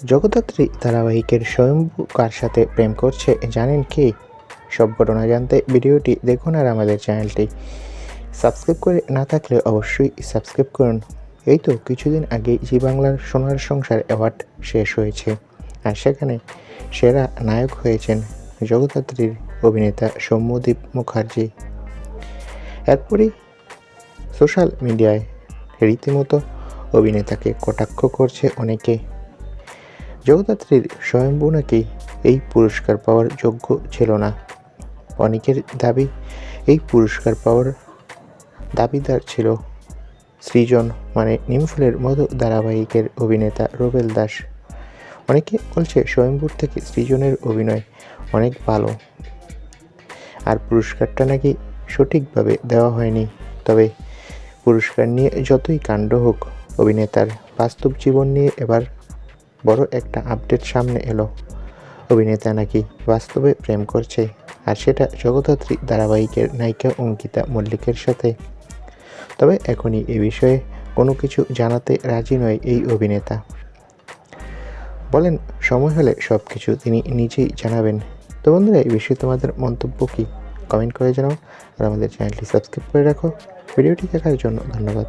জগদ্ধাত্রী ধারাবাহিকের স্বয়ম্ভু কার সাথে প্রেম করছে, জানেন কি? সব ঘটনা জানতে ভিডিওটি দেখুন আর আমাদের চ্যানেলটি সাবস্ক্রাইব করে না থাকলে অবশ্যই সাবস্ক্রাইব করুন। এই তো কিছুদিন আগে জি বাংলার সোনার সংসার অ্যাওয়ার্ড শেষ হয়েছে আর সেখানে সেরা নায়ক হয়েছেন জগদ্ধাত্রীর অভিনেতা সৌম্যদীপ মুখার্জি। এরপরই সোশ্যাল মিডিয়ায় রীতিমতো অভিনেতাকে কটাক্ষ করছে অনেকে। জগদ্ধাত্রীর স্বয়ম্ভু নাকি এই পুরস্কার পাওয়ার যোগ্য ছিল না? অনেকের দাবি, এই পুরস্কার পাওয়ার দাবিদার ছিল সৃজন মানে নিমফুলের মধু ধারাবাহিকের অভিনেতা রুবেল দাস। অনেকে বলছে স্বয়ম্ভুর থেকে সৃজনের অভিনয় অনেক ভালো। আর পুরস্কারটা নাকি সঠিকভাবে দেওয়া হয়নি। তবে পুরস্কার নিয়ে যতই কাণ্ড হোক, অভিনেতার বাস্তব জীবন নিয়ে এবার বড় একটা আপডেট সামনে এলো। অভিনেতা নাকি বাস্তবে প্রেম করছে, আর সেটা জগদ্ধাত্রী ধারাবাহিকের নায়িকা অঙ্কিতা মল্লিকের সাথে। তবে এখনই এ বিষয়ে কোনো কিছু জানাতে রাজি নয় এই অভিনেতা। বলেন, সময় হলে সব কিছু তিনি নিজেই জানাবেন। তো বন্ধুরা, এই বিষয়ে তোমাদের মন্তব্য কী? কমেন্ট করে জানাও, আর আমাদের চ্যানেলটি সাবস্ক্রাইব করে রাখো। ভিডিওটি দেখার জন্য ধন্যবাদ।